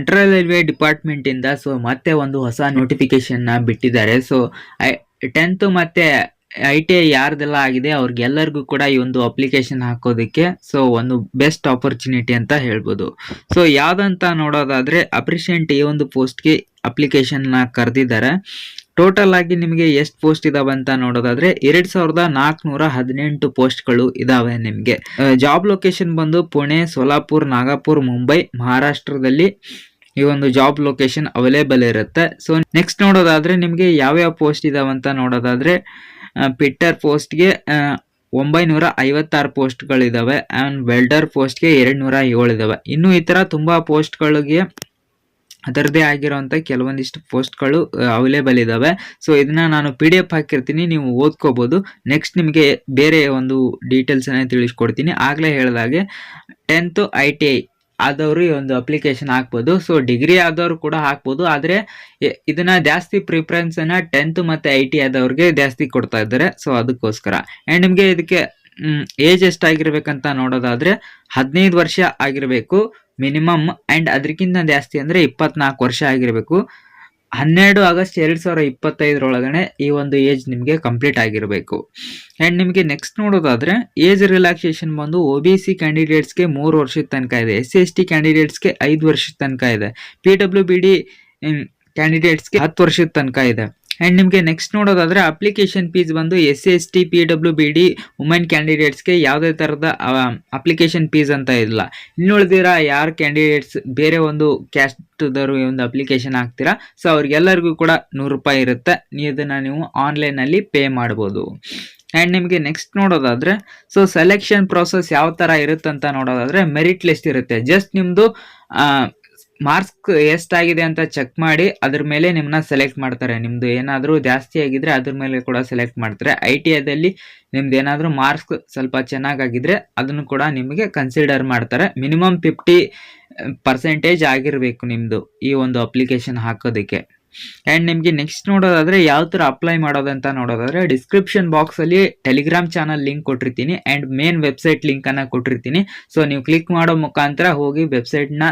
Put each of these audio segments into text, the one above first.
Central railway department ಇಂದ so ಮತ್ತೆ ಒಂದು ಹೊಸ ನೋಟಿಫಿಕೇಶನ್ನ ಬಿಟ್ಟಿದ್ದಾರೆ. ಸೊ ಟೆಂತ್ ಮತ್ತೆ ಐ ಟಿ ಐ ಯಾರ್ದೆಲ್ಲ ಆಗಿದೆ, ಅವ್ರಿಗೆಲ್ಲರಿಗೂ ಕೂಡ ಈ ಒಂದು ಅಪ್ಲಿಕೇಶನ್ ಹಾಕೋದಕ್ಕೆ ಸೊ ಒಂದು ಬೆಸ್ಟ್ ಆಪರ್ಚುನಿಟಿ ಅಂತ ಹೇಳ್ಬೋದು. ಸೊ ಯಾವ್ದಂತ ನೋಡೋದಾದ್ರೆ ಅಪ್ರಿಷಿಯೆಂಟ್ ಈ ಒಂದು ಪೋಸ್ಟ್ಗೆ ಅಪ್ಲಿಕೇಶನ್ನ ಕರೆದಿದ್ದಾರೆ. ಟೋಟಲ್ ಆಗಿ ನಿಮಗೆ ಎಷ್ಟು ಪೋಸ್ಟ್ ಇದಾವೆ ಅಂತ ನೋಡೋದಾದ್ರೆ, ಎರಡ್ ಸಾವಿರದ ನಾಲ್ಕುನೂರ ಹದಿನೆಂಟು ಪೋಸ್ಟ್ಗಳು ಇದಾವೆ ನಿಮಗೆ. ಜಾಬ್ ಲೊಕೇಶನ್ ಬಂದು ಪುಣೆ, ಸೋಲಾಪುರ್, ನಾಗಪುರ್, ಮುಂಬೈ, ಮಹಾರಾಷ್ಟ್ರದಲ್ಲಿ ಈ ಒಂದು ಜಾಬ್ ಲೊಕೇಶನ್ ಅವೈಲೇಬಲ್ ಇರುತ್ತೆ. ಸೊ ನೆಕ್ಸ್ಟ್ ನೋಡೋದಾದ್ರೆ ನಿಮಗೆ ಯಾವ್ಯಾವ ಪೋಸ್ಟ್ ಇದಾವೆ ಅಂತ ನೋಡೋದಾದ್ರೆ ಪಿಟ್ಟರ್ ಪೋಸ್ಟ್ಗೆ ಒಂಬೈನೂರ ಐವತ್ತಾರು ಪೋಸ್ಟ್ಗಳಿದಾವೆ ಆ್ಯಂಡ್ ವೆಲ್ಡರ್ ಪೋಸ್ಟ್ಗೆ ಎರಡು ನೂರ ಏಳು ಇದಾವೆ. ಇನ್ನು ಈ ಥರ ತುಂಬ ಪೋಸ್ಟ್ಗಳಿಗೆ ಅದರದೇ ಆಗಿರೋವಂಥ ಕೆಲವೊಂದಿಷ್ಟು ಪೋಸ್ಟ್ಗಳು ಅವೈಲೇಬಲ್ ಇದ್ದಾವೆ ಸೊ ಇದನ್ನ ನಾನು ಪಿ ಡಿ ಎಫ್ ಹಾಕಿರ್ತೀನಿ, ನೀವು ಓದ್ಕೋಬೋದು. ನೆಕ್ಸ್ಟ್ ನಿಮಗೆ ಬೇರೆ ಒಂದು ಡೀಟೇಲ್ಸನ್ನೇ ತಿಳಿಸ್ಕೊಡ್ತೀನಿ. ಆಗಲೇ ಹೇಳಿದಾಗೆ ಟೆಂತು ಐ ಟಿ ಐ ಆದವರು ಈ ಒಂದು ಅಪ್ಲಿಕೇಶನ್ ಹಾಕ್ಬೋದು. ಸೊ ಡಿಗ್ರಿ ಆದವರು ಕೂಡ ಹಾಕ್ಬೋದು. ಆದರೆ ಇದನ್ನು ಜಾಸ್ತಿ ಪ್ರಿಫರೆನ್ಸನ್ನು ಟೆಂತ್ ಮತ್ತು ಐ ಟಿ ಆದವ್ರಿಗೆ ಜಾಸ್ತಿ ಕೊಡ್ತಾ ಇದ್ದಾರೆ. ಸೊ ಅದಕ್ಕೋಸ್ಕರ. ಆ್ಯಂಡ್ ನಿಮಗೆ ಇದಕ್ಕೆ ಏಜ್ ಎಷ್ಟಾಗಿರ್ಬೇಕಂತ ನೋಡೋದಾದರೆ, ಹದಿನೈದು ವರ್ಷ ಆಗಿರಬೇಕು ಮಿನಿಮಮ್ ಆ್ಯಂಡ್ ಅದಕ್ಕಿಂತ ಜಾಸ್ತಿ ಅಂದರೆ ಇಪ್ಪತ್ನಾಲ್ಕು ವರ್ಷ ಆಗಿರಬೇಕು. ಹನ್ನೆರಡು ಆಗಸ್ಟ್ ಎರಡು ಸಾವಿರ ಇಪ್ಪತ್ತೈದರೊಳಗಡೆ ಈ ಒಂದು ಏಜ್ ನಿಮಗೆ ಕಂಪ್ಲೀಟ್ ಆಗಿರಬೇಕು. ಆ್ಯಂಡ್ ನಿಮಗೆ ನೆಕ್ಸ್ಟ್ ನೋಡೋದಾದರೆ, ಏಜ್ ರಿಲ್ಯಾಕ್ಸೇಷನ್ ಬಂದು ಒ ಬಿ ಸಿ ಕ್ಯಾಂಡಿಡೇಟ್ಸ್ಗೆ ಮೂರು ವರ್ಷದ ತನಕ ಇದೆ. ಎಸ್ ಸಿ ಎಸ್ ಟಿ ಕ್ಯಾಂಡಿಡೇಟ್ಸ್ಗೆ ಐದು ವರ್ಷದ ತನಕ ಇದೆ. ಪಿ ಡಬ್ಲ್ಯೂ ಬಿ ಡಿ ಕ್ಯಾಂಡಿಡೇಟ್ಸ್ಗೆ ಹತ್ತು ವರ್ಷದ ತನಕ ಇದೆ. ಆ್ಯಂಡ್ ನಿಮಗೆ ನೆಕ್ಸ್ಟ್ ನೋಡೋದಾದರೆ ಅಪ್ಲಿಕೇಶನ್ ಫೀಸ್ ಬಂದು S S T P W B D women ಕ್ಯಾಂಡಿಡೇಟ್ಸ್ಗೆ ಯಾವುದೇ ಥರದ ಅಪ್ಲಿಕೇಶನ್ ಫೀಸ್ ಅಂತ ಇಲ್ಲ. ಇನ್ನುಳಿದಿರ ಯಾರು ಕ್ಯಾಂಡಿಡೇಟ್ಸ್ ಬೇರೆ ಒಂದು ಕ್ಯಾಸ್ಟ್ದವರು ಒಂದು ಅಪ್ಲಿಕೇಶನ್ ಹಾಕ್ತೀರಾ? ಸೊ ಅವ್ರಿಗೆಲ್ಲರಿಗೂ ಕೂಡ ನೂರು ರೂಪಾಯಿ ಇರುತ್ತೆ. ಇದನ್ನು ನೀವು ಆನ್ಲೈನಲ್ಲಿ ಪೇ ಮಾಡ್ಬೋದು. ಆ್ಯಂಡ್ ನಿಮಗೆ ನೆಕ್ಸ್ಟ್ ನೋಡೋದಾದರೆ ಸೊ ಸೆಲೆಕ್ಷನ್ ಪ್ರೋಸೆಸ್ ಯಾವ ಥರ ಇರುತ್ತಂತ ನೋಡೋದಾದರೆ ಮೆರಿಟ್ ಲಿಸ್ಟ್ ಇರುತ್ತೆ. ಜಸ್ಟ್ ನಿಮ್ಮದು ಮಾರ್ಕ್ಸ್ ಎಷ್ಟಾಗಿದೆ ಅಂತ ಚೆಕ್ ಮಾಡಿ ಅದ್ರ ಮೇಲೆ ನಿಮ್ಮನ್ನ ಸೆಲೆಕ್ಟ್ ಮಾಡ್ತಾರೆ. ನಿಮ್ಮದು ಏನಾದರೂ ಜಾಸ್ತಿ ಆಗಿದ್ರೆ ಅದ್ರ ಮೇಲೆ ಕೂಡ ಸೆಲೆಕ್ಟ್ ಮಾಡ್ತಾರೆ. ಐ ಟಿ ಐದಲ್ಲಿ ನಿಮ್ದು ಏನಾದರೂ ಮಾರ್ಕ್ಸ್ ಸ್ವಲ್ಪ ಚೆನ್ನಾಗಾಗಿದ್ರೆ ಅದನ್ನು ಕೂಡ ನಿಮಗೆ ಕನ್ಸಿಡರ್ ಮಾಡ್ತಾರೆ. ಮಿನಿಮಮ್ ಫಿಫ್ಟಿ ಪರ್ಸೆಂಟೇಜ್ ಆಗಿರಬೇಕು ನಿಮ್ಮದು ಈ ಒಂದು ಅಪ್ಲಿಕೇಶನ್ ಹಾಕೋದಕ್ಕೆ. ಆ್ಯಂಡ್ ನಿಮಗೆ ನೆಕ್ಸ್ಟ್ ನೋಡೋದಾದರೆ ಯಾವ ಥರ ಅಪ್ಲೈ ಮಾಡೋದಂತ ನೋಡೋದಾದರೆ ಡಿಸ್ಕ್ರಿಪ್ಷನ್ ಬಾಕ್ಸಲ್ಲಿ ಟೆಲಿಗ್ರಾಮ್ ಚಾನಲ್ ಲಿಂಕ್ ಕೊಟ್ಟಿರ್ತೀನಿ ಆ್ಯಂಡ್ ಮೇನ್ ವೆಬ್ಸೈಟ್ ಲಿಂಕನ್ನು ಕೊಟ್ಟಿರ್ತೀನಿ. ಸೊ ನೀವು ಕ್ಲಿಕ್ ಮಾಡೋ ಮುಖಾಂತರ ಹೋಗಿ ವೆಬ್ಸೈಟ್ನ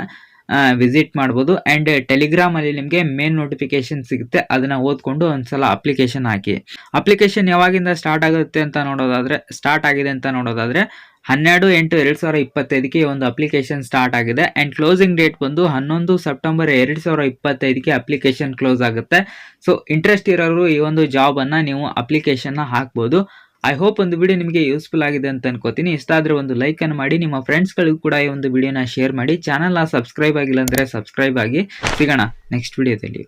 ವಿಸಿಟ್ ಮಾಡ್ಬೋದು. ಆ್ಯಂಡ್ ಟೆಲಿಗ್ರಾಮಲ್ಲಿ ನಿಮಗೆ ಮೇನ್ ನೋಟಿಫಿಕೇಶನ್ ಸಿಗುತ್ತೆ. ಅದನ್ನು ಓದ್ಕೊಂಡು ಒಂದ್ಸಲ ಅಪ್ಲಿಕೇಶನ್ ಹಾಕಿ. ಅಪ್ಲಿಕೇಶನ್ ಯಾವಾಗಿಂದ ಸ್ಟಾರ್ಟ್ ಆಗುತ್ತೆ ಅಂತ ನೋಡೋದಾದರೆ ಸ್ಟಾರ್ಟ್ ಆಗಿದೆ ಅಂತ ನೋಡೋದಾದರೆ, ಹನ್ನೆರಡು ಎಂಟು ಎರಡು ಸಾವಿರ ಇಪ್ಪತ್ತೈದಕ್ಕೆ ಒಂದು ಅಪ್ಲಿಕೇಶನ್ ಸ್ಟಾರ್ಟ್ ಆಗಿದೆ. ಆ್ಯಂಡ್ ಕ್ಲೋಸಿಂಗ್ ಡೇಟ್ ಬಂದು ಹನ್ನೊಂದು ಸೆಪ್ಟೆಂಬರ್ ಎರಡು ಸಾವಿರ ಇಪ್ಪತ್ತೈದಕ್ಕೆ ಅಪ್ಲಿಕೇಶನ್ ಕ್ಲೋಸ್ ಆಗುತ್ತೆ. ಸೊ ಇಂಟ್ರೆಸ್ಟ್ ಇರೋರು ಈ ಒಂದು ಜಾಬನ್ನು ನೀವು ಅಪ್ಲಿಕೇಶನ್ನ ಹಾಕ್ಬೋದು. ಐ ಹೋಪ್ ಒಂದು ವಿಡಿಯೋ ನಿಮಗೆ ಯೂಸ್ಫುಲ್ ಆಗಿದೆ ಅಂತ ಅನ್ಕೋತೀನಿ. ಇಷ್ಟ ಆದರೆ ಒಂದು ಲೈಕನ್ನು ಮಾಡಿ. ನಿಮ್ಮ ಫ್ರೆಂಡ್ಸ್ಗಳಿಗೂ ಕೂಡ ಈ ಒಂದು ವಿಡಿಯೋನ ಶೇರ್ ಮಾಡಿ. ಚಾನಲ್ನ ಸಬ್ಸ್ಕ್ರೈಬ್ ಆಗಿಲ್ಲ ಅಂದರೆ ಸಬ್ಸ್ಕ್ರೈಬ್ ಆಗಿ ಸಿಗೋಣ. ನೆಕ್ಸ್ಟ್ ವಿಡಿಯೋದಲ್ಲಿ